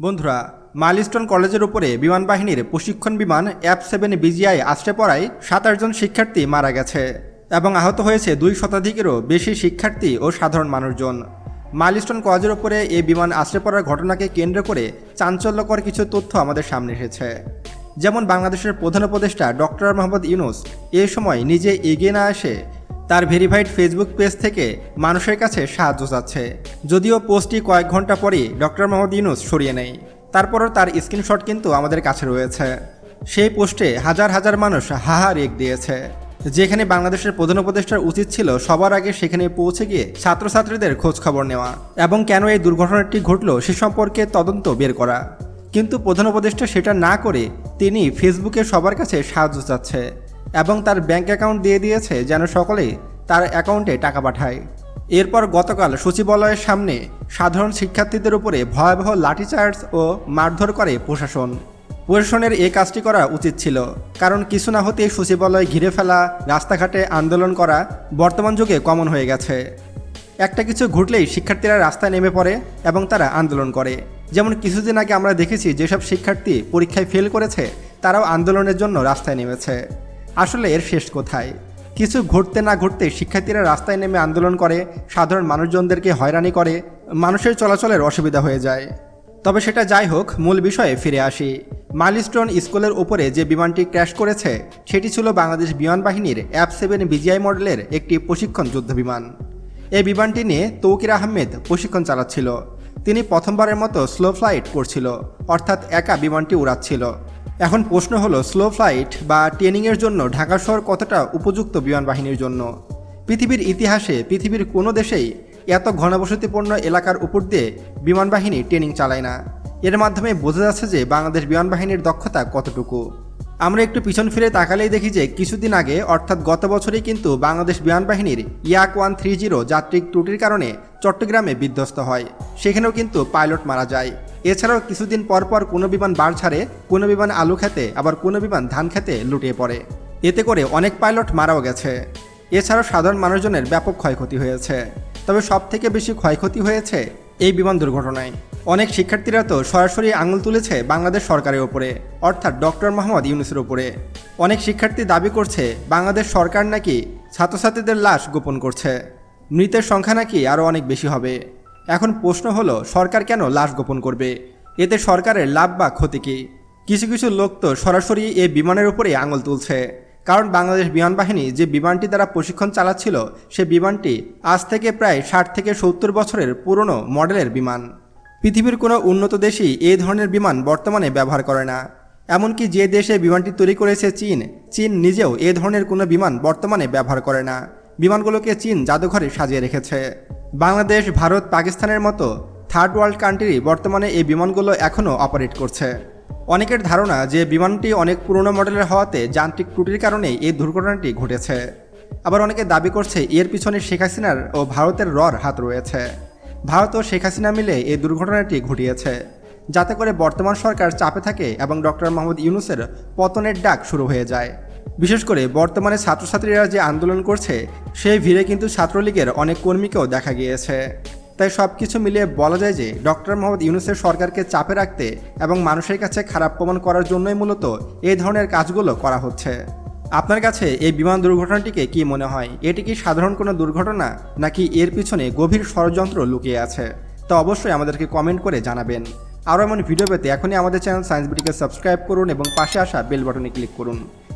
বন্ধুরা মাইলস্টোন কলেজের উপরে বিমান বাহিনীর প্রশিক্ষণ বিমান অ্যাপ সেভেন বিজিআই আশ্রে পড়ায় সাতাশ জন শিক্ষার্থী মারা গেছে এবং আহত হয়েছে দুই শতাধিকেরও বেশি শিক্ষার্থী ও সাধারণ মানুষজন। মাইলস্টোন কলেজের উপরে এই বিমান আশ্রে পড়ার ঘটনাকে কেন্দ্র করে চাঞ্চল্যকর কিছু তথ্য আমাদের সামনে এসেছে। যেমন বাংলাদেশের প্রধান উপদেষ্টা ডক্টর মোহাম্মদ ইউনুস এ সময় নিজে এগিয়ে না আসে তার ভেরিফাইড ফেসবুক পেজ থেকে মানুষের কাছে সাহায্য চাচ্ছে। যদিও পোস্টটি কয়েক ঘণ্টা পরেই ডক্টর মোহাম্মদ ইউনুস সরিয়ে নেয়। তারপরও তার স্ক্রিনশট কিন্তু আমাদের কাছে রয়েছে। সেই পোস্টে হাজার হাজার মানুষ হাহা রেক দিয়েছে। যেখানে বাংলাদেশের প্রধান উপদেষ্টার উচিত ছিল সবার আগে সেখানে পৌঁছে গিয়ে ছাত্রছাত্রীদের খোঁজ খবর নেওয়া এবং কেন এই দুর্ঘটনাটি ঘটল সে সম্পর্কে তদন্ত বের করা। কিন্তু প্রধান উপদেষ্টা সেটা না করে তিনি ফেসবুকে সবার কাছে সাহায্য চাচ্ছে। এবং তার ব্যাংক অ্যাকাউন্ট দিয়ে দিয়েছে যেন সকলেই তার অ্যাকাউন্টে টাকা পাঠায়। এরপর গতকাল সচিবালয়ের সামনে সাধারণ শিক্ষার্থীদের উপরে ভয়াবহ লাঠিচার্জ ও মারধর করে প্রশাসন। প্রশাসনের এই কাজটি করা উচিত ছিল, কারণ কিছু না হতেই সচিবালয় ঘিরে ফেলা, রাস্তাঘাটে আন্দোলন করা বর্তমান যুগে কমন হয়ে গেছে। একটা কিছু ঘটলেই শিক্ষার্থীরা রাস্তায় নেমে পড়ে এবং তারা আন্দোলন করে। যেমন কিছুদিন আগে আমরা দেখেছি যেসব শিক্ষার্থী পরীক্ষায় ফেল করেছে, তারাও আন্দোলনের জন্য রাস্তায় নেমেছে। আসলে এর শেষ কোথায়? কিছু ঘটতে না ঘটতে শিক্ষার্থীরা রাস্তায় নেমে আন্দোলন করে, সাধারণ মানুষজনদেরকে হয়রানি করে, মানুষের চলাচলের অসুবিধা হয়ে যায়। তবে সেটা যাই হোক, মূল বিষয়ে ফিরে আসি। মাইলস্টোন স্কুলের উপরে যে বিমানটি ক্র্যাশ করেছে, সেটি ছিল বাংলাদেশ বিমান বাহিনীর অ্যাপ সেভেন বিজিআই মডেলের একটি প্রশিক্ষণ যুদ্ধ বিমান এই বিমানটি নিয়ে তৌকির আহমেদ প্রশিক্ষণ চালাচ্ছিল। তিনি প্রথমবারের মতো স্লো ফ্লাইট করছিল, অর্থাৎ একা বিমানটি উড়াচ্ছিল। এখন প্রশ্ন হলো, স্লো ফ্লাইট বা ট্রেনিংয়ের জন্য ঢাকা শহর কতটা উপযুক্ত বিমান বাহিনীর জন্য? পৃথিবীর ইতিহাসে পৃথিবীর কোনো দেশেই এত ঘনবসতিপূর্ণ এলাকার উপর দিয়ে বিমান বাহিনী ট্রেনিং চালায় না। এর মাধ্যমে বোঝা যাচ্ছে যে বাংলাদেশ বিমান বাহিনীর দক্ষতা কতটুকু। আমরা একটু পিছন ফিরে তাকালেই দেখি যে কিছুদিন আগে, অর্থাৎ গত বছরেই কিন্তু বাংলাদেশ বিমান বাহিনীর ইয়াক ওয়ান থ্রি জিরো যাত্রিক ত্রুটির কারণে চট্টগ্রামে বিধ্বস্ত হয়। সেখানেও কিন্তু পাইলট মারা যায়। এছাড়াও কিছুদিন পর পর কোনো বিমান বার ছাড়ে, কোনো বিমান আলু খেতে, আবার কোনো বিমান ধান খেতে লুটিয়ে পড়ে। এতে করে অনেক পাইলট মারাও গেছে। এছাড়াও সাধারণ মানুষজনের ব্যাপক ক্ষয়ক্ষতি হয়েছে। তবে সব থেকে বেশি ক্ষয়ক্ষতি হয়েছে এই বিমান দুর্ঘটনায়। অনেক শিক্ষার্থীরা তো সরাসরি আঙুল তুলেছে বাংলাদেশ সরকারের ওপরে, অর্থাৎ ডক্টর মোহাম্মদ ইউনুসের ওপরে। অনেক শিক্ষার্থী দাবি করছে বাংলাদেশ সরকার নাকি ছাত্রছাত্রীদের লাশ গোপন করছে। মৃতের সংখ্যা নাকি আরও অনেক বেশি হবে। এখন প্রশ্ন হলো, সরকার কেন লাশ গোপন করবে? এতে সরকারের লাভ বা ক্ষতি কী? কিছু কিছু লোক তো সরাসরি এই বিমানের উপরে আঙুল তুলছে। কারণ বাংলাদেশ বিমান বাহিনী যে বিমানটি দ্বারা প্রশিক্ষণ চালাচ্ছিল, সে বিমানটি আজ থেকে প্রায় ষাট থেকে সত্তর বছরের পুরনো মডেলের বিমান। পৃথিবীর কোনো উন্নত দেশই এই ধরনের বিমান বর্তমানে ব্যবহার করে না। এমনকি যে দেশে বিমানটি তৈরি করেছে চীন চীন নিজেও এ ধরনের কোনো বিমান বর্তমানে ব্যবহার করে না। বিমানগুলোকে চীন জাদুঘরে সাজিয়ে রেখেছে। বাংলাদেশ, ভারত, পাকিস্তানের মতো থার্ড ওয়ার্ল্ড কান্ট্রি বর্তমানে এই বিমানগুলো এখনও অপারেট করছে। অনেকের ধারণা যে বিমানটি অনেক পুরনো মডেলের হওয়াতে যান্ত্রিক ত্রুটির কারণেই এই দুর্ঘটনাটি ঘটেছে। আবার অনেকে দাবি করছে এর পিছনে শেখ হাসিনার ও ভারতের রর হাত রয়েছে। ভারত ও শেখ হাসিনা মিলে এই দুর্ঘটনাটি ঘটিয়েছে। যাতে করে বর্তমান সরকার চাপে থাকে এবং ডক্টর মোহাম্মদ ইউনুসের পতনের ডাক শুরু হয়ে যায়। বিশেষ করে বর্তমানে ছাত্রছাত্রীরা যে আন্দোলন করছে, সেই ভিড়ে কিন্তু ছাত্রলীগের অনেক কর্মীকেও দেখা গিয়েছে। তাই সব কিছু মিলিয়ে বলা যায় যে ডক্টর মোহাম্মদ ইউনুসের সরকারকে চাপে রাখতে এবং মানুষের কাছে খারাপ প্রমাণ করার জন্যই মূলত এই ধরনের কাজগুলো করা হচ্ছে। আপনার কাছে এই বিমান দুর্ঘটনাটিকে কি মনে হয়? এটি কি সাধারণ কোনো দুর্ঘটনা, নাকি এর পিছনে গভীর ষড়যন্ত্র লুকিয়ে আছে? তা অবশ্যই আমাদেরকে কমেন্ট করে জানাবেন। আরও এমন ভিডিও পেতে এখনই আমাদের চ্যানেল সায়েন্স বিটিকে সাবস্ক্রাইব করুন এবং পাশে আসা বেল বাটনে ক্লিক করুন।